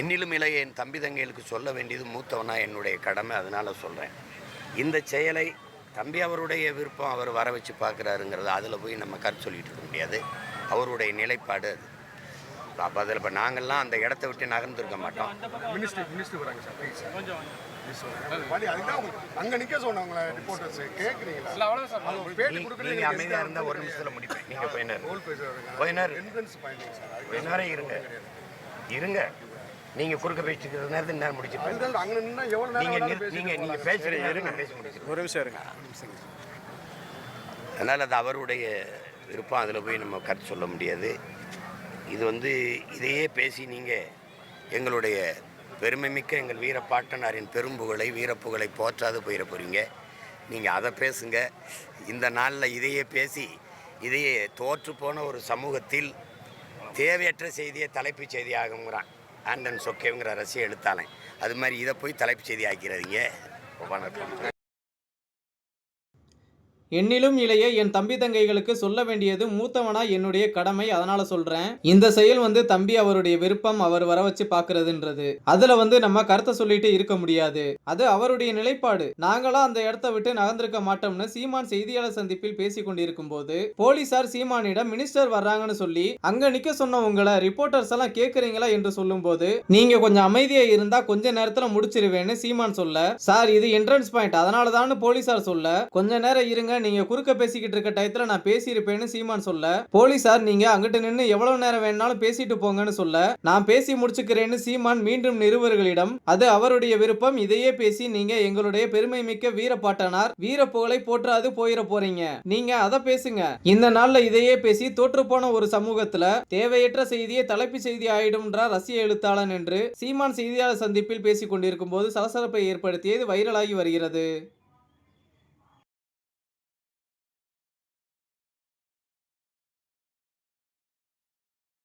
என்னிலும் இளைய என் தம்பி தங்கைகளுக்கு சொல்ல வேண்டியது மூத்தவனா என்னுடைய கடமை அதனால் சொல்கிறேன் இந்த செயலை தம்பி அவருடைய விருப்பம் அவர் வர வச்சு பார்க்குறாருங்கிறது அதில் போய் நம்ம கருத்து சொல்லிட்டு இருக்க முடியாது. அவருடைய நிலைப்பாடு அது. அப்போ அதில் இப்போ நாங்கள்லாம் அந்த இடத்த விட்டு நகர்ந்துருக்க மாட்டோம். மினிஸ்டர் மினிஸ்டர் வராங்க சார் ப்ளீஸ் அங்கே நிற்க ரிப்போர்ட்டர்ஸ் கேட்குறீங்களா பேட்டி நீங்கள் அமைதியாக இருந்தால் ஒரு நிமிஷத்தில் முடிப்பேன். நீங்கள் இருங்க. இருங்க. நீங்கள் குறுக்க பேசிட்டு நேரத்தில் நேரம் முடிச்சிருப்பேன் அதுதான் அங்கே நின்னா எவ்வளோ நேரம் நீங்கள் நீங்கள். பேசுகிறீங்க இருங்க. பேசி முடிச்சிருக்கேன் ஒரு நிமிஷம் இருங்க. அதனால் அது அவருடைய விருப்பம். அதில் போய் நம்ம கருத்து சொல்ல முடியாது. இது வந்து இதையே பேசி நீங்கள் எங்களுடைய பெருமைமிக்க எங்கள் வீரப்பாட்டனாரின் பெரும்புகழை வீரப்புகழை போற்றாது போயிட போகிறீங்க நீங்கள் அதை பேசுங்க. இந்த நாளில் இதையே பேசி இதையே தோற்று போன ஒரு சமூகத்தில் தேவையற்ற செய்தியை தலைப்புச் செய்தி ஆகுங்கிறான் ஆண்டன் சொக்கேங்கிற ரசிக எழுத்தாளன். அது மாதிரி இதை போய் தலைப்பு செய்தி ஆக்கிறாதீங்க வணக்கம். என்னிலும் இளைய என் தம்பி தங்கைகளுக்கு சொல்ல வேண்டியது மூத்தவனா என்னுடைய கடமை அதனால சொல்றேன். இந்த செயல் வந்து தம்பி அவருடைய விருப்பம் அவர் வர வச்சு பாக்குறதுன்றது. அதுல வந்து நம்ம கருத்தை சொல்லிட்டு இருக்க முடியாது. அது அவருடைய நிலைப்பாடு. நாங்களா அந்த இடத்த விட்டு நகர்ந்திருக்க மாட்டோம்னு சீமான் செய்தியாளர் சந்திப்பில் பேசிக் கொண்டிருக்கும் போது போலீசார் சீமானிடம் மினிஸ்டர் வர்றாங்கன்னு சொல்லி அங்க நிக்க சொன்ன உங்களை ரிப்போர்ட்டர்ஸ் எல்லாம் கேக்குறீங்களா? என்று சொல்லும்போது நீங்க கொஞ்சம் அமைதியா இருந்தா கொஞ்ச நேரத்துல முடிச்சிருவேன்னு சீமான் சொல்ல சார் இது என்ட்ரன்ஸ் பாயிண்ட். அதனால தான் போலீசார் சொல்ல கொஞ்ச நேரம் இருங்க நீங்க குறுக்க பேசிக்கிட்டு இருக்க டயத்துல நான் பேசியிருப்பேன்னு சீமான் சொல்ல போலீசார் நீங்க அங்கிட்டு நின்று எவ்வளவு நேரம் வேணாலும் பேசிட்டு போங்கன்னு சொல்ல நான் பேசி முடிச்சுக்கிறேன்னு சீமான் மீண்டும் நிருபர்களிடம் அது அவருடைய விருப்பம் இதையே பேசி நீங்க எங்களுடைய பெருமை மிக்க வீரப்பாட்டனார் வீர புகழை போற்றாது போயிட போறீங்க. நீங்க அதை பேசுங்க. இந்த நாள்ல இதையே பேசி தோற்று போன ஒரு சமூகத்துல தேவையற்ற செய்தியை தலைப்பு செய்தி ஆயிடும்ன்றார் ரசிய எழுத்தாளன் என்று சீமான் செய்தியாளர் சந்திப்பில் பேசிக் கொண்டிருக்கும் போது சலசலப்பை ஏற்படுத்தியது வைரலாகி வருகிறது.